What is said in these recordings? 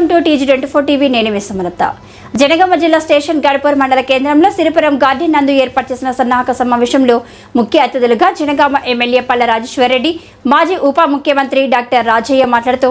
Welcome to TG twenty four TV నేను విశ్వమలత జనగామ జిల్లా station గడపూర్ మండల కేంద్రంలో సిరిపురం గార్డెన్ నందు ఏర్పాటు చేసిన సన్నాహక సమావేశంలో ముఖ్య అతిథులుగా జనగామ ఎమ్మెల్యే పల్ల రాజేశ్వరరెడ్డి మాజీ ఉప ముఖ్యమంత్రి డాక్టర్ రాజయ్య మాట్లాడుతూ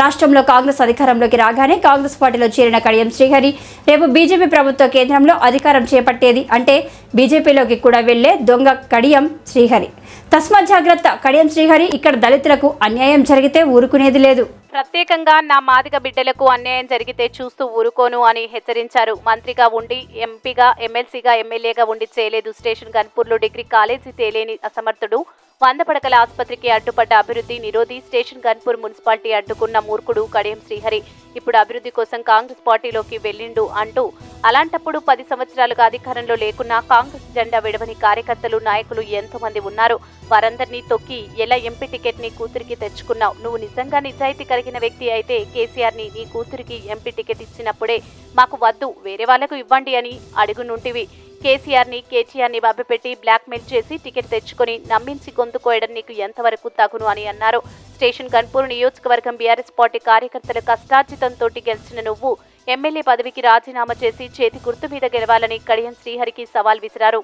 రాష్ట్రంలో కాంగ్రెస్ అధికారంలోకి రాగానే కాంగ్రెస్ పార్టీలో చేరిన కడియం శ్రీహరి రేపు బీజేపీ ప్రభుత్వ కేంద్రంలో అధికారం చేపట్టేది అంటే బీజేపీలోకి కూడా వెళ్ళే దొంగ కడియం శ్రీహరి. తస్మాత్ జాగ్రత్త. కడియం శ్రీహరి ఇక్కడ దళితులకు అన్యాయం జరిగితే ఊరుకునేది లేదు. ప్రత్యేకంగా నా మాదిగ బిడ్డలకు అన్యాయం జరిగితే చూస్తూ ఊరుకోను అని హెచ్చరించారు. మంత్రిగా ఉండి ఎంపీగా ఎమ్మెల్సీగా ఎమ్మెల్యేగా ఉండి చేయలేదు. స్టేషన్ గన్పూర్లో డిగ్రీ కాలేజీ తేలేని అసమర్థుడు. వంద పడకల ఆసుపత్రికి అడ్డుపడ్డ అభివృద్ధి నిరోధి స్టేషన్ గన్పూర్ మున్సిపాలిటీ అడ్డుకున్న మూర్ఖుడు కడియం శ్రీహరి. ఇప్పుడు అభివృద్ధి కోసం కాంగ్రెస్ పార్టీలోకి వెళ్ళిండు అంటూ అలాంటప్పుడు పది సంవత్సరాలుగా అధికారంలో లేకున్నా కాంగ్రెస్ జెండా విడవని కార్యకర్తలు నాయకులు ఎంతో మంది ఉన్నారు. వారందరినీ తొక్కి ఎలా ఎంపీ టికెట్ నీ కూతురికి తెచ్చుకున్నావు? నువ్వు నిజంగా నిజాయితీ కలిగిన వ్యక్తి అయితే కేసీఆర్ని నీ కూతురికి ఎంపీ టికెట్ ఇచ్చినప్పుడే మాకు వద్దు వేరే వాళ్ళకు ఇవ్వండి అని అడుగునుంటివి కేసీఆర్ని కేటీఆర్ని మభ్యపెట్టి బ్లాక్మెయిల్ చేసి టికెట్ తెచ్చుకొని నమ్మించి గొంతుకోయడం నీకు ఎంతవరకు తగును అని అన్నారు. స్టేషన్ గన్పూర్ నియోజకవర్గం బీఆర్ఎస్ పార్టీ కార్యకర్తల కష్టార్జితంతో గెలిచిన నువ్వు ఎమ్మెల్యే పదవికి రాజీనామా చేసి చేతి గుర్తు మీద గెలవాలని కడియం శ్రీహరికి సవాల్ విసిరారు.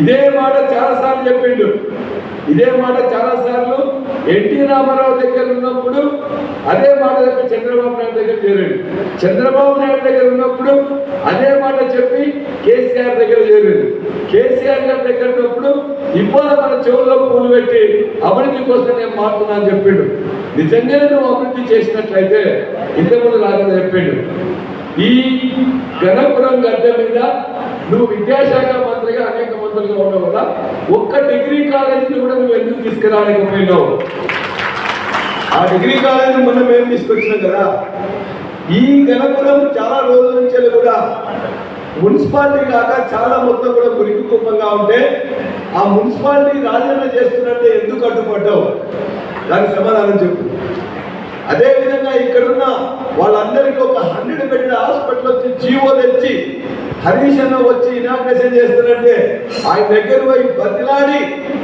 ఇదే మాట చాలా సార్లు చెప్పిండు. ఇదే మాట చాలా సార్లు ఎన్టీ రామారావు దగ్గర ఉన్నప్పుడు అదే మాట చెప్పి చంద్రబాబు నాయుడు దగ్గర చేరండి. చంద్రబాబు నాయుడు దగ్గర ఉన్నప్పుడు అదే మాట చెప్పి కేసీఆర్ దగ్గర చేరండి. కేసీఆర్ గారి దగ్గర ఉన్నప్పుడు ఇవాళ మన చెవుల్లో పూలు పెట్టి అభివృద్ధి కోసం నేను మారుతున్నా అని చెప్పిండు. నిజంగానే నువ్వు అభివృద్ధి చేసినట్లయితే ఇంతకుముందు రాదని చెప్పిండు. ఈ గణపురం గడ్డ మీద నువ్వు విద్యాశాఖ మంత్రిగా అనేక మంత్రులుగా కదా ఒక్క డిగ్రీ కాలేజీని కూడా నువ్వు ఎందుకు తీసుకురాలేకపోయినావు? ఆ డిగ్రీ కాలేజీని మొన్న మేము తీసుకొచ్చినాం కదా. ఈ గణపురం చాలా రోజుల నుంచి కూడా మున్సిపాలిటీ కాక చాలా మొత్తం కూడా మురికి కుప్పంగా ఉంటే ఆ మున్సిపాలిటీ రాజన్న చేస్తున్నట్టే ఎందుకు అడ్డుపడ్డావు? దానికి సమాధానం చెప్పు. అదేవిధంగా ఇక్కడున్న వాళ్ళందరికీ ఒక హండ్రెడ్ బెడ్ హాస్పిటల్ వచ్చి జీవో తెచ్చి హరీష్ అన్న వచ్చి ఇనాగ్రేషన్ చేస్తారంటే ఆయన దగ్గర పోయి బతిలాడి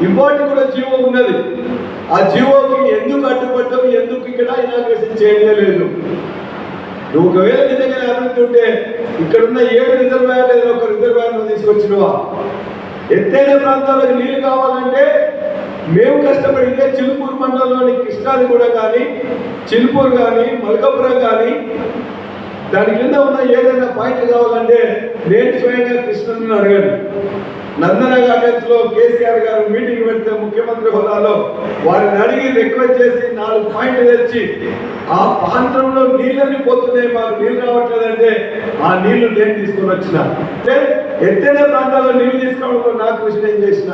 ఇవాటి కూడా జీవో ఉన్నది. ఆ జీవోకి ఎందుకు అడ్డుపడ్డం ఎందుకు ఇక్కడ ఇనాగ్రేషన్ చేయలేదు? నువ్వు ఒకవేళ నిజంగా అభివృద్ధి ఉంటే ఇక్కడున్న ఏడు రిజర్వాయర్ లేదా ఒక రిజర్వాయర్ తీసుకొచ్చినవా? ఎత్తైన ప్రాంతాలకు నీళ్ళు కావాలంటే మేము కష్టపడితే చిలుపూరు మండలంలోని కృష్ణాది కూడా కానీ చిలుపూరు కానీ మల్కాపురం కానీ దాని కింద ఉన్న ఏదైనా పాయింట్ కావాలంటే నేను స్వయంగా కృష్ణను అడగాను. నందన గార్డెన్స్లో కేసీఆర్ గారు మీటింగ్ పెడితే ముఖ్యమంత్రి హోదాలో వారిని అడిగి రిక్వెస్ట్ చేసి నాలుగు పాయింట్లు తెచ్చి ఆ ప్రాంతంలో నీళ్ళని పోతున్నాయి మాకు నీళ్ళు రావట్లేదంటే ఆ నీళ్ళు నేను తీసుకొని వచ్చిన. అంటే ఎత్తైన ప్రాంతాల్లో నీళ్ళు తీసుకోవడంలో నాకు కృషి ఏం చేసిన.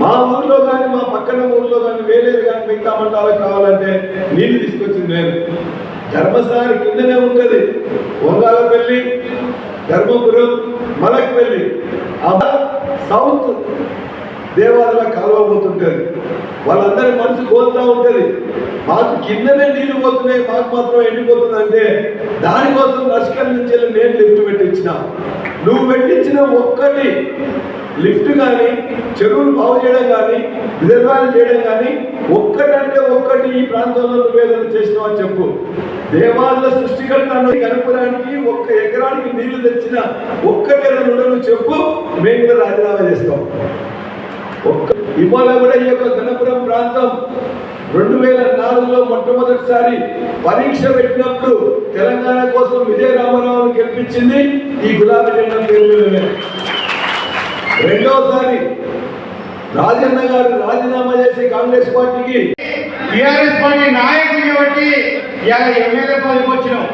మా ఊర్లో కానీ మా పక్కన ఊర్లో కానీ వేరేది కానీ మిగతా మండలాలకు కావాలంటే నీళ్ళు తీసుకొచ్చింది నేను. ధర్మస్థానం కిందనే ఉంటుంది. వంగాలపల్లి ధర్మపురం మలక్పల్లి. ఆ సౌత్ దేవాలయ కాలువ పోతుంటుంది. వాళ్ళందరి మనసు కోల్తా ఉంటుంది. మాకు కిందనే నీళ్ళు పోతున్నాయి మాకు మాత్రం ఎండిపోతుంది అంటే దానికోసం లష్కర్ నుంచి నేను లిఫ్ట్ పెట్టించిన. నువ్వు పెట్టించిన ఒక్కటి లిఫ్ట్ కానీ చెరువులు బాగు చేయడం కానీ రిజర్వాయర్ చేయడం కానీ ఒక్కటంటే ఒక్కటి ఈ ప్రాంతంలో నువ్వు ఏదైనా చేసినావు అని చెప్పు. దేవాలయ సృష్టికర్తను కనుపడానికి ఒక్క ఎకరానికి నీళ్ళు తెచ్చిన ఒక్కటేదో చెప్పు మేము కూడా రాజీనామా చేస్తాం. ఒక్క ఇవాళ కూడా ఈ యొక్క గణపురం ప్రాంతం రెండు వేల నాలుగులో మొట్టమొదటిసారి పరీక్ష పెట్టినప్పుడు తెలంగాణ కోసం విజయ రామారావును గెలిపించింది ఈ గులాబీ జెండా పేరు రెండోసారి రాజన్న గారు రాజీనామా చేసి కాంగ్రెస్ పార్టీకి టిఆర్ఎస్ పార్టీ నాయకుడిని బట్టి ఇవాళ ఎమ్మెల్యే పదవికి వచ్చినాం.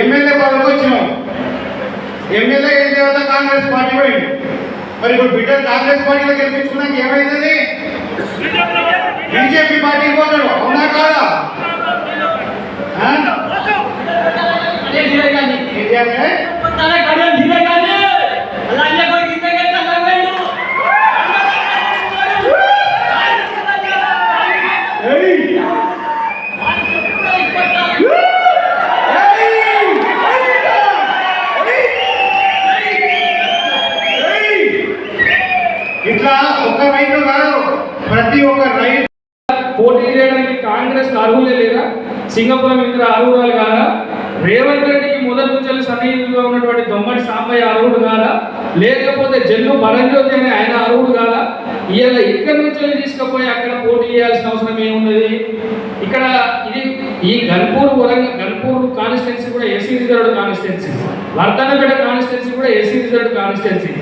ఎమ్మెల్యే పదవికి వచ్చినాం. ఎమ్మెల్యే అయిన తర్వాత కాంగ్రెస్ పార్టీ పోయింది. మరి ఇప్పుడు బిడ్డ కాంగ్రెస్ పార్టీలో గెలిపించుకున్నాక ఏమైతుంది బీజేపీ పార్టీకి పోతాడు. అవునా కాదా? ఆ? ఏంటి అంటే? ఏయ్! ఏయ్! ఇట్లా ఒక్క రైతు కాదు ప్రతి ఒక్క రైతు పోటీ చేయడానికి కాంగ్రెస్ అర్హులే లేదా? సింగపురం ఇంద్ర అర్హురాలు కాదా? రేవంత్ రెడ్డికి మొదటి నుంచి సన్నిహితులుగా ఉన్నటువంటి దొమ్మటి సాంబయ్య అర్హుడు కాదా? లేకపోతే జన్ను పరంజ్యోతి అనే ఆయన అర్హుడు కాదా? ఇలా ఇక్కడి నుంచి తీసుకుపోయి అక్కడ పోటీ చేయాల్సిన అవసరం ఏమున్నది? ఇక్కడ ఇది ఈ గన్పూర్ వరంగల్ గన్పూర్ కాన్స్టిట్యున్సీ కూడా AC reserved constituency Wardhannapet constituency కూడా ఏసీ రిజర్వ్డ్ కాన్స్టిట్యున్సీ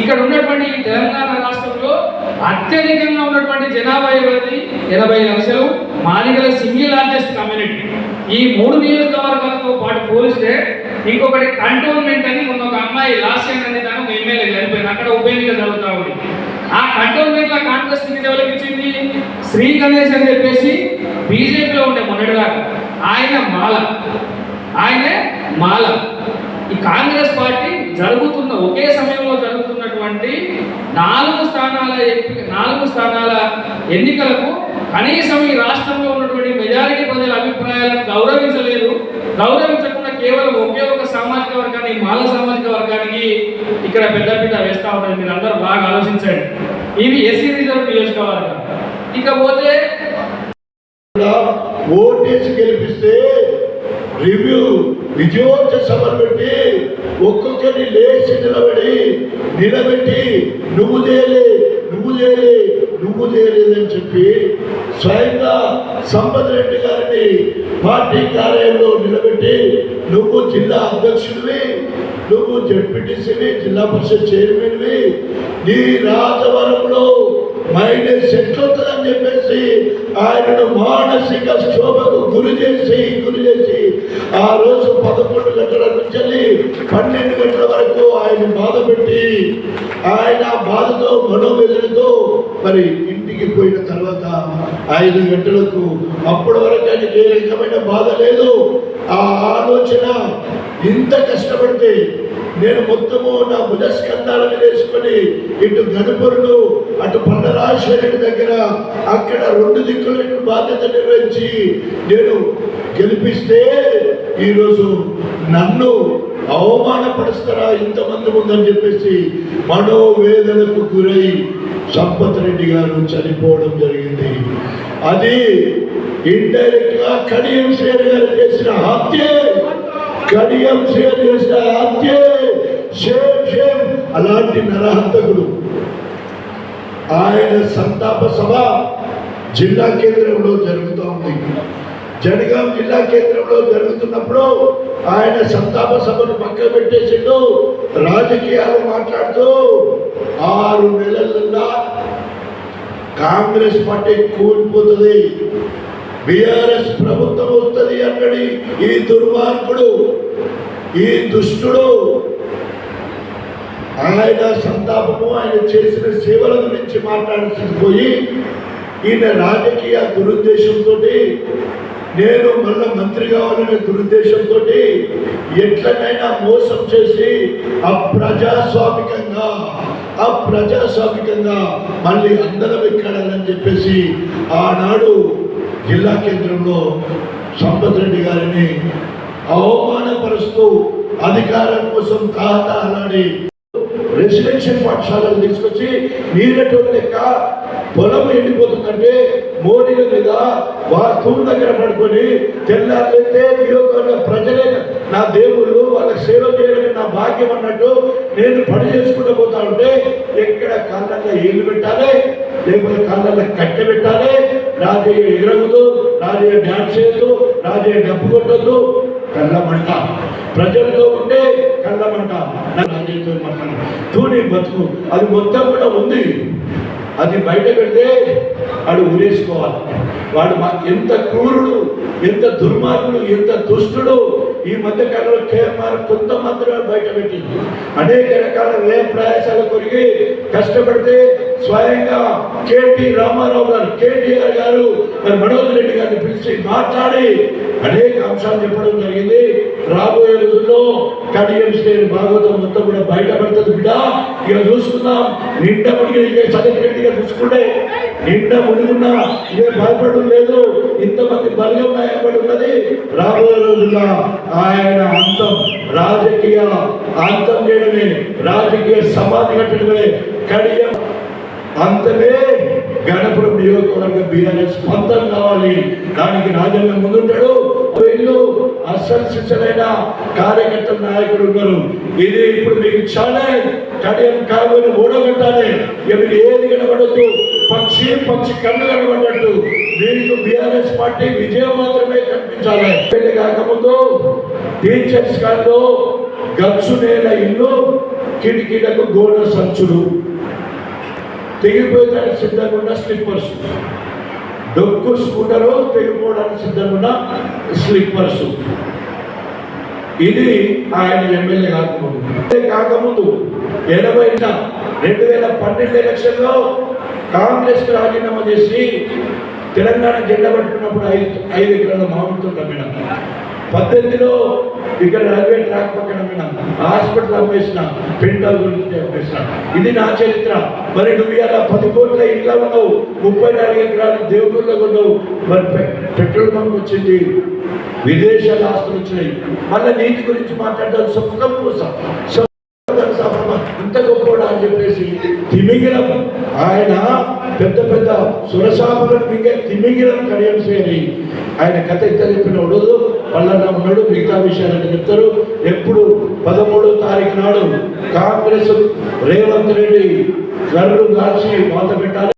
ఇక్కడ ఉన్నటువంటి ఈ తెలంగాణ రాష్ట్రంలో అత్యధికంగా ఉన్నటువంటి జనాభా ఎవరిది? ఎనభై లక్షలు. మాదిగల సింగిల్ లార్జెస్ట్ కమ్యూనిటీ. ఈ మూడు నియోజకవర్గాలతో పాటు పోలిస్తే ఇంకొకటి కంటోన్మెంట్ అని మొన్న ఒక అమ్మాయి లాస్ట్ ఇయర్ అనే తను ఎమ్మెల్యే చనిపోయింది. అక్కడ ఉప ఎన్నిక జరుగుతూ ఉంది. ఆ కంటోన్మెంట్లో కాంగ్రెస్ టికెట్ ఎవరికి ఇచ్చింది? శ్రీ గణేష్ అని చెప్పేసి బీజేపీలో ఉండే మొన్నటిదాకా ఆయన మాల. ఆయనే మాల. ఈ కాంగ్రెస్ పార్టీ జరుగుతున్న ఒకే సమయంలో జరుగుతున్న జరుగుతున్నటువంటి నాలుగు స్థానాల ఎంపిక నాలుగు స్థానాల ఎన్నికలకు కనీసం ఈ రాష్ట్రంలో ఉన్నటువంటి మెజారిటీ ప్రజల అభిప్రాయాలను గౌరవించలేదు. గౌరవించకుండా కేవలం ఒకే ఒక సామాజిక వర్గానికి మాల సామాజిక వర్గానికి ఇక్కడ పెద్ద పెద్ద వేస్తా ఉన్నది మీరు అందరూ బాగా ఆలోచించండి. ఇవి ఎస్సీ రిజర్వ్ నియోజకవర్గం. ఇకపోతే ఓటేసి గెలిపిస్తే రివ్యూ విజయోత్స సభలు పెట్టి ఒక్కొక్కరిని లేచి నిలబడి నిలబెట్టి నువ్వు చేయలే నువ్వు చేయలే నువ్వు చేయలేదని చెప్పి స్వయంగా సంపత్ రెడ్డి గారిని పార్టీ కార్యాలయంలో నిలబెట్టి నువ్వు జిల్లా అధ్యక్షుడివి నువ్వు జడ్పీటీసీవి జిల్లా పరిషత్ చైర్మన్వి నీ రాజవరంలో మైనస్ ఎట్లవుతుందని చెప్పేసి ఆయనను మానసిక శోభకు గురి చేసి గురి చేసి ఆ రోజు పన్నెండు గంటల వరకు ఆయన బాధ పెట్టి ఆయన బాధతో మనోవేదనతో మరి ఇంటికి పోయిన తర్వాత ఐదు గంటలకు అప్పటి వరకు ఆయనకి ఏ రకమైన బాధ లేదు. ఆ ఆలోచన ఇంత కష్టపడితే నేను మొత్తము నా భుజస్కంధాలను వేసుకొని ఇటు గణపురులు అటు పండరాశ్వరుడి దగ్గర అక్కడ రెండు దిక్కుల బాధ్యత నిర్వహించి నేను గెలిపిస్తే ఈరోజు నన్ను అవమానపరుస్తారా ఇంతమంది ఉందని చెప్పేసి మనోవేదనకు గురై సంపత్ రెడ్డి గారు చనిపోవడం జరిగింది. అది ఇండైరెక్ట్గా కడియం శ్రేణి గారు చేసిన హత్య. కడియం శ్రేణి చేసిన హత్య. షేమ్ షేమ్ అలాంటి నరహంతకుడు. ఆయన సంతాప సభ జిల్లా కేంద్రంలో జరుగుతూ ఉంది. జనగాం జిల్లా కేంద్రంలో జరుగుతున్నప్పుడు ఆయన సంతాప సభను పక్క పెట్టేసిండు. రాజకీయాలు మాట్లాడుతూ ఆరు నెలలల్లా కాంగ్రెస్ పార్టీ కూలిపోతుంది. బీఆర్ఎస్ ప్రభుత్వం వస్తుంది అన్నది ఈ దుర్మార్గుడు ఈ దుష్టుడు. ఆయన సంతాపము ఆయన చేసిన సేవల గురించి మాట్లాడాల్సి పోయి ఈయన రాజకీయ దురుద్దేశంతో నేను మళ్ళీ మంత్రి కావాలనే దురుద్దేశంతో ఎట్లనైనా మోసం చేసి ఆ ప్రజాస్వామికంగా ఆ ప్రజాస్వామికంగా మళ్ళీ అందరం ఎక్కడాలని చెప్పేసి ఆనాడు జిల్లా కేంద్రంలో సంపత్ రెడ్డి గారిని అవమానపరుస్తూ అధికారం కోసం తాహతాలాడి రెసిడెన్షియల్ పాఠశాలను తీసుకొచ్చి నీరటోళ్ళ లెక్క పొలం ఎండిపోతుందంటే మోడీల మీద వా తూము దగ్గర పడుకొని తెల్లారైతే నియోజకవర్గ ప్రజలే నా దేవుళ్ళు వాళ్ళకి సేవ చేయడమే నా భాగ్యం అన్నట్టు నేను పని చేసుకుంటూ పోతా ఉంటే ఎక్కడ కాళ్ళల్లో ఏళ్ళు పెట్టాలి లేకపోతే కాళ్ళల్లో కట్టె పెట్టాలి రాజయ్య ఎగరవద్దు రాజయ్య డ్యాన్స్ చేయొద్దు రాజయ్య డబ్బు కొట్టద్దు కళ్ళమంట. ప్రజలతో ఉంటే కళ్ళమంట. తూని బతుకు. అది మొత్తం కూడా ఉంది. అది బయట పెడితే వాడు ఉరేసుకోవాలి వాడు ఎంత క్రూరుడు ఎంత దుర్మార్గుడు ఎంత దుష్టుడు ఈ మధ్య కాలంలో కేఎంఆర్ కొంత మాత్రమే బయట పెట్టింది. అనేక రకాల వ్యయ ప్రయాసాలు కొరిగి కష్టపడితే స్వయంగా కేటీ రామారావు గారు కేటీఆర్ గారు మరి మనోజ్ రెడ్డి గారిని పిలిచి మాట్లాడి అనేక అంశాలు చెప్పడం జరిగింది. రాబోయే రోజుల్లో కడియం శ్రేణి భాగవతం మొత్తం కూడా బయటపడుతుంది బిడ్డ. ఇక చూసుకుందాం. నిండా మునిగి సర్టిఫికెట్ సగతిగా చూసుకుంటే నిండా మునిగున్నా ఇక భయపడడం లేదు. ఇంతమంది బలిగం నాయపడి ఉన్నది రాబోయే రోజుల్లో ఆయన అంతం రాజకీయ అంతం చేయడమే రాజకీయ సమాధి కట్టడమే కడియ. అంతమే గణపురం నియోజకవర్గ బీఆర్ఎస్ పంతం కావాలి. దానికి రాజన్న ముందుంటాడు. వీళ్ళు అసలు కార్యకర్త నాయకులు ఉన్నారు. ఇది ఇప్పుడు మీకు చాలా కడియం కావుని ఓడగొట్టాలి ఇక ఏది కనబడద్దు? పక్షి పక్షి కన్ను కనబడ్డట్టు దీనికి బీఆర్ఎస్ పార్టీ విజయం మాత్రమే కనిపించాలి. పెళ్ళి కాకముందు టీచర్స్ కాదు గచ్చు నేల ఇల్లు కిటికీలకు గోడ సంచులు. తెగిపోయేదానికి సిద్ధంగా ఉన్న స్లిప్పర్స్. డొక్కు స్కూటరు తెగిపోవడానికి సిద్ధంగా స్లిప్పర్స్ ఇది ఆయన ఎమ్మెల్యే కాకముందు. కాకముందు ఎనభై రెండు వేల పన్నెండు ఎలక్షన్లో కాంగ్రెస్ రాజీనామా చేసి తెలంగాణ జెండా పట్టుకున్నప్పుడు ఐదు ఐదు ఎకరాల మామిడితో నమ్మిన పద్దెనిమిదిలో ఇక్కడ రైల్వే ట్రాక్ పక్కన అమ్మిన హాస్పిటల్ అమ్మేసిన. పెంటల్ గురించి అమ్మేసిన. ఇది నా చరిత్ర. మరి నువ్వు ఇలా పది కోట్ల ఇంట్లో ఉన్నావు. ముప్పై నాలుగు ఎకరాలు దేవుళ్ళలో ఉన్నావు. మరి పె- పెట్రోల్ బంక్ వచ్చింది. విదేశాల ఆస్తులు వచ్చినాయి. మళ్ళీ నీతి గురించి మాట్లాడడం సుఖం కోసం. ఇంత గొప్పవాడా అని చెప్పేసి తిమింగిలం. ఆయన పెద్ద పెద్ద సురసాపులను తిమింగిలం కడియం శ్రేణి. ఆయన కథ ఎంత చెప్పిన ఉండదు పల్లన్న ఉన్నాడు మిగతా విషయాలని చెప్తారు. ఎప్పుడు పదమూడో తారీఖు నాడు కాంగ్రెస్ రేవంత్ రెడ్డి గర్రు దాచి వాత పెట్టాలి.